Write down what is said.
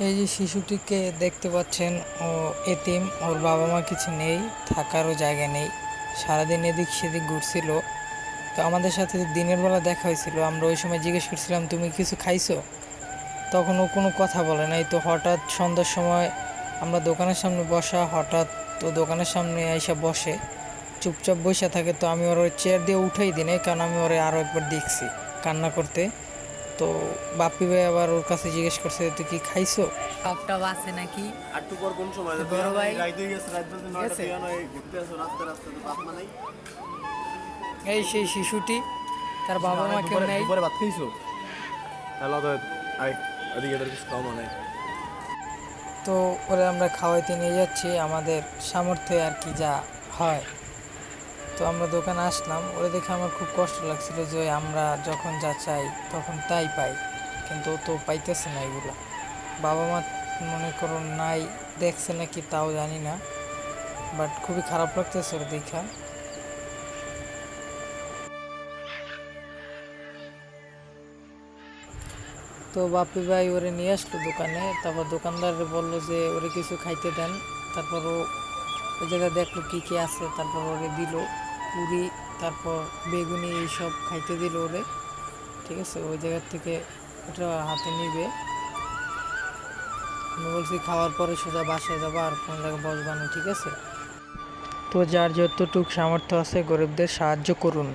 এই যে শিশুটিকে দেখতে পাচ্ছেন, ও এতিম, ওর বাবা মা কিছু নেই, থাকারও জায়গা নেই। সারাদিন এদিক সেদিক ঘুরছিল। তো আমাদের সাথে দিনের বেলা দেখা হয়েছিল, আমরা ওই সময় জিজ্ঞেস করছিলাম, তুমি কিছু খাইছো? তখন ও কোনো কথা বলে নাই। তো হঠাৎ সন্ধ্যার সময় আমরা দোকানের সামনে বসা, হঠাৎ তো দোকানের সামনে এসে বসে, চুপচাপ বসে থাকে। তো আমি ওর চেয়ার দিয়ে উঠেই দিই কারণ আমি ওরে আরও একবার দেখছি কান্না করতে। তো বাপ্পি ভাই আবার ওর কাছে জিজ্ঞেস করছে তুই কি খাইছো? সবটা আছে নাকি? আর একটু পর কোন সময় বড় ভাই রাইত হয়ে গেছে রাত বলতে নয়টা নয় ঘুরতে আসো রাস্তা রাস্তা তো বাপ মা নাই। এই সেই শিশুটি তার বাবা মা কেউ নেই। দুপুরে ভাত খাইছো? হ্যালো তো আই ওদিকে তোর কিছু খাওয়া নাই। তো ওরে আমরা খাওয়াইতে নিয়ে যাচ্ছি আমাদের সামর্থ্যে আর কি যা হয়। তো আমরা দোকানে আসলাম। ওরে দেখে আমার খুব কষ্ট লাগছিল যে আমরা যখন যা চাই তখন তাই পাই। কিন্তু ও তো পাইতেছে না এগুলো। বাবা মা মনে করো নাই, দেখছে নাকি তাও জানি না। বাট খুবই খারাপ লাগতেছে ওর দেখা। তো বাপি ভাই ওরে নিয়ে আসলো দোকানে। তারপর দোকানদার বলল যে ওরে কিছু খাইতে দেন। তারপর ও ওই জায়গায় দেখল কী কী আছে। তারপর ওরে দিল। পুরি, তারপর বেগুনি এইসব খাইতে দিল ওরে। ঠিক আছে, ওই জায়গার থেকে ওটা হাতে নিবে। আমি বলছি খাওয়ার পরে সোজা বাসায় যাব আর কোনো জায়গায় বসবানো ঠিক আছে? তো যার যতটুক সামর্থ্য আছে গরিবদের সাহায্য করুন।